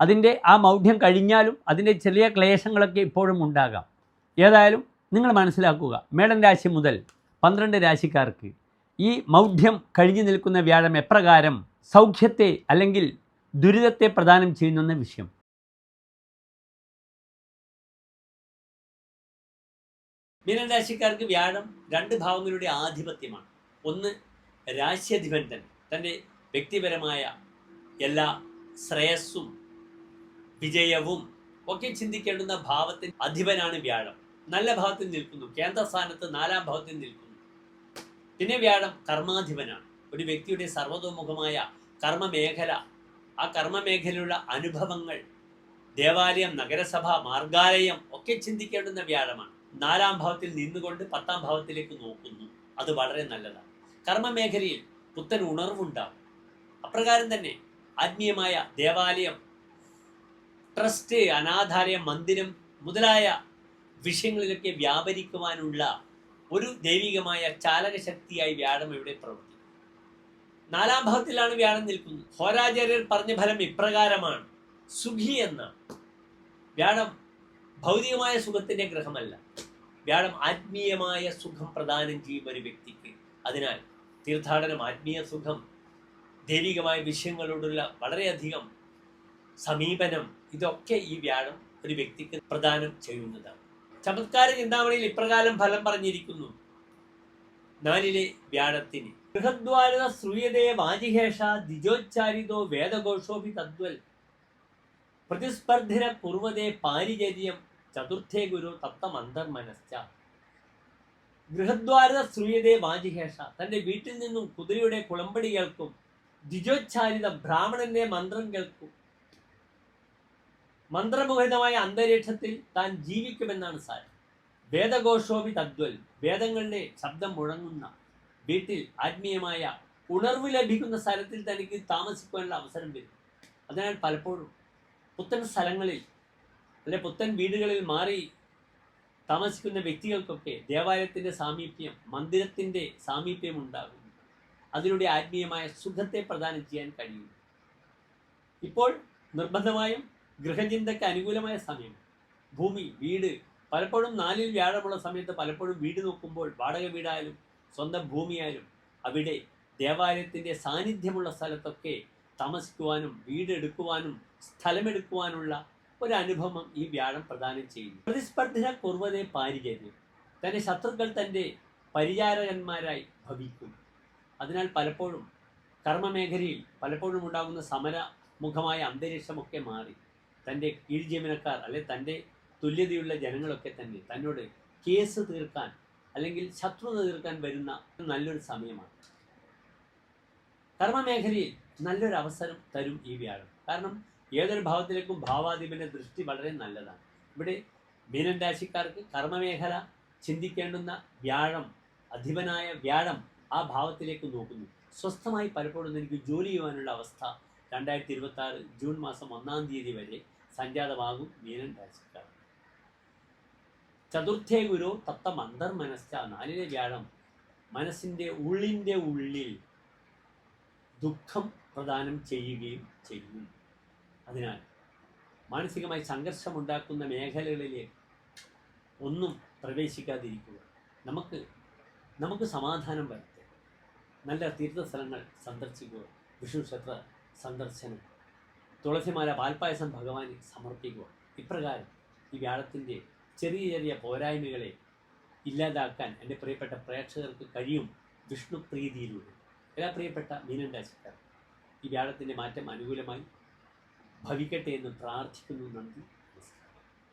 അതിന്റെ ആ മൗഢ്യം കഴിഞ്ഞാലും അതിന്റെ ചെറിയ ക്ലേശങ്ങളൊക്കെ ഇപ്പോഴും ഉണ്ടാകാം. ഏതായാലും നിങ്ങൾ മനസ്സിലാക്കുക മേടൻ രാശി മുതൽ പന്ത്രണ്ട് രാശിക്കാർക്ക് ഈ മൗഢ്യം കഴിഞ്ഞു നിൽക്കുന്ന വ്യാഴം എപ്രകാരം സൗഖ്യത്തെ അല്ലെങ്കിൽ ദുരിതത്തെ പ്രദാനം ചെയ്യുന്നെന്ന വിഷയം. മീനരാശിക്കാർക്ക് വ്യാഴം രണ്ട് ഭാവങ്ങളുടെ ആധിപത്യമാണ്. ഒന്ന് രാശ്യധിപൻ തന്റെ വ്യക്തിപരമായ എല്ലാ ശ്രേയസ്സും വിജയവും ഒക്കെ ചിന്തിക്കേണ്ടുന്ന ഭാവത്തിന് അധിപനാണ് വ്യാഴം. നല്ല ഭാവത്തിൽ നിൽക്കുന്നു. കേന്ദ്രസ്ഥാനത്ത് നാലാം ഭാവത്തിൽ നിൽക്കുന്നു. പിന്നെ വ്യാഴം കർമാധിപനാണ്. ഒരു വ്യക്തിയുടെ സർവതോമുഖമായ കർമ്മമേഖല. ആ കർമ്മമേഖലയിലുള്ള അനുഭവങ്ങൾ ദേവാലയം നഗരസഭ മാർഗാലയം ഒക്കെ ചിന്തിക്കേണ്ടുന്ന വ്യാഴമാണ്. നാലാം ഭാവത്തിൽ നിന്നുകൊണ്ട് പത്താം ഭാവത്തിലേക്ക് നോക്കുന്നു. അത് വളരെ നല്ലതാണ്. കർമ്മമേഖലയിൽ പുത്തൻ ഉണർവുണ്ടാവും അപ്രകാരം തന്നെ ആത്മീയമായ ദേവാലയം ട്രസ്റ്റ് അനാഥാലയം മന്ദിരം മുതലായ വിഷയങ്ങളിലൊക്കെ വ്യാപരിക്കുവാനുള്ള ഒരു ദൈവികമായ ചാലകശക്തിയായി വ്യാഴം ഇവിടെ പ്രവർത്തിക്കും നാലാം ഭാഗത്തിലാണ് വ്യാഴം നിൽക്കുന്നത്. ഹോരാചാര്യർ പറഞ്ഞ ഫലം ഇപ്രകാരമാണ്. സുഖി എന്ന വ്യാഴം ഭൗതികമായ സുഖത്തിന്റെ ഗ്രഹമല്ല. വ്യാഴം ആത്മീയമായ സുഖം പ്രദാനം ചെയ്യും ഒരു വ്യക്തിക്ക്. അതിനാൽ തീർത്ഥാടനം ആത്മീയ സുഖം ദൈവികമായ വിഷയങ്ങളോടുള്ള വളരെയധികം സമീപനം ഇതൊക്കെ ഈ വ്യാഴം ഒരു വ്യക്തിക്ക് പ്രദാനം ചെയ്യുന്നതാണ്. ചമത്കാര ചിന്താമണിയിൽ ഇപ്രകാരം ഫലം പറഞ്ഞിരിക്കുന്നു. നാലിലെ വ്യാഴത്തിന് ബൃഹദ്വാര ശ്രൂയതേ വാജിഹേഷ ദിജോച്ചാരിതോ വേദഘോഷോഭി തദ്വൽ. പ്രതിസ്പർദ്ധിര കുർവതേ പാരിചര്യം ചതുർത്ഥേ ഗുരു തത്തം അന്തർമനശ്ച ഗൃഹദ്വാര ശ്രൂയതേ വാജിഹേഷ തന്റെ വീട്ടിൽ നിന്നും കുതിരയുടെ കുളമ്പടി കേൾക്കും ദ്വിജോച്ചാരിത ബ്രാഹ്മണന്റെ മന്ത്രം കേൾക്കും. മന്ത്രമുഖരിതമായ അന്തരീക്ഷത്തിൽ താൻ ജീവിക്കുമെന്നാണ് സാരം. വേദഘോഷോപി തദ്വൽ വേദങ്ങളുടെ ശബ്ദം മുഴങ്ങുന്ന വീട്ടിൽ ആത്മീയമായ ഉണർവ് ലഭിക്കുന്ന സ്ഥലത്തിൽ തനിക്ക് താമസിക്കുവാനുള്ള അവസരം വരും. അതിനാൽ പലപ്പോഴും പുത്തൻ സ്ഥലങ്ങളിൽ അല്ലെ പുത്തൻ വീടുകളിൽ മാറി താമസിക്കുന്ന വ്യക്തികൾക്കൊക്കെ ദേവാലയത്തിന്റെ സാമീപ്യം മന്ദിരത്തിന്റെ സാമീപ്യം ഉണ്ടാകും അതിലൂടെ ആത്മീയമായ സുഖത്തെ പ്രദാനം ചെയ്യാൻ കഴിയും ഇപ്പോൾ നിർബന്ധമായും ഗൃഹചിന്തയ്ക്ക് അനുകൂലമായ സമയം. ഭൂമി വീട് പലപ്പോഴും നാലിൽ വ്യാഴമുള്ള സമയത്ത് പലപ്പോഴും വീട് നോക്കുമ്പോൾ വാടക വീടായാലും സ്വന്തം ഭൂമിയായാലും അവിടെ ദേവാലയത്തിന്റെ സാന്നിധ്യമുള്ള സ്ഥലത്തൊക്കെ താമസിക്കുവാനും വീടെടുക്കുവാനും സ്ഥലമെടുക്കുവാനുള്ള ഒരു അനുഭവം ഈ വ്യാഴം പ്രദാനം ചെയ്യുന്നു. പ്രതിസ്പർദ്ധന കുർവതെ പാരിചര്യം തന്റെ ശത്രുക്കൾ തന്റെ പരിചാരകന്മാരായി ഭവിക്കും. അതിനാൽ പലപ്പോഴും കർമ്മമേഖലയിൽ പലപ്പോഴും ഉണ്ടാകുന്ന സമരമുഖമായ അന്തരീക്ഷമൊക്കെ മാറി. തന്റെ കീഴ്ജീവനക്കാർ അല്ലെ തന്റെ തുല്യതയുള്ള ജനങ്ങളൊക്കെ തന്നെ തന്നോട് കേസ് തീർക്കാൻ അല്ലെങ്കിൽ ശത്രുത തീർക്കാൻ വരുന്ന നല്ലൊരു സമയമാണ്. കർമ്മമേഖലയിൽ നല്ലൊരു അവസരം തരും ഈ വ്യാഴം. കാരണം ഏതൊരു ഭാവത്തിലേക്കും ഭാവാധിപന്റെ ദൃഷ്ടി വളരെ നല്ലതാണ്. ഇവിടെ മീനൻ രാശിക്കാർക്ക് കർമ്മമേഖല ചിന്തിക്കേണ്ടുന്ന വ്യാഴം അധിപനായ വ്യാഴം ആ ഭാവത്തിലേക്ക് നോക്കുന്നു. സ്വസ്ഥമായി പലപ്പോഴും എനിക്ക് ജോലി ചെയ്യുവാനുള്ള അവസ്ഥ രണ്ടായിരത്തി ഇരുപത്തി ആറ് ജൂൺ മാസം ഒന്നാം തീയതി വരെ സംജാതമാകും മീനൻ രാശിക്കാർ ചതുർത്ഥേ ഗുരു തത്തം മനസ്സ നാലിലെ വ്യാഴം മനസ്സിന്റെ ഉള്ളിന്റെ ഉള്ളിൽ ദുഃഖം പ്രദാനം ചെയ്യുകയും ചെയ്യും. അതിനാൽ മാനസികമായി സംഘർഷമുണ്ടാക്കുന്ന മേഖലകളിലെ ഒന്നും പ്രവേശിക്കാതിരിക്കുക. നമുക്ക് നമുക്ക് സമാധാനം വരുത്തുക. നല്ല തീർത്ഥസ്ഥലങ്ങൾ സന്ദർശിക്കുക. വിഷ്ണു ക്ഷേത്ര സന്ദർശനം. തുളസിമാല പാൽപ്പായസം ഭഗവാന് സമർപ്പിക്കുക. ഇപ്രകാരം ഈ വ്യാഴത്തിന്റെ ചെറിയ ചെറിയ പോരായ്മകളെ ഇല്ലാതാക്കാൻ എന്റെ പ്രിയപ്പെട്ട പ്രേക്ഷകർക്ക് കഴിയും വിഷ്ണു പ്രീതിയിലൂടെ. എല്ലാ പ്രിയപ്പെട്ട മീനൻ രാശിക്കാർ ഈ വ്യാഴത്തിന്റെ മാറ്റം അനുകൂലമായി ഭവിക്കട്ടെ എന്ന് പ്രാർത്ഥിക്കുന്നു നന്ദി.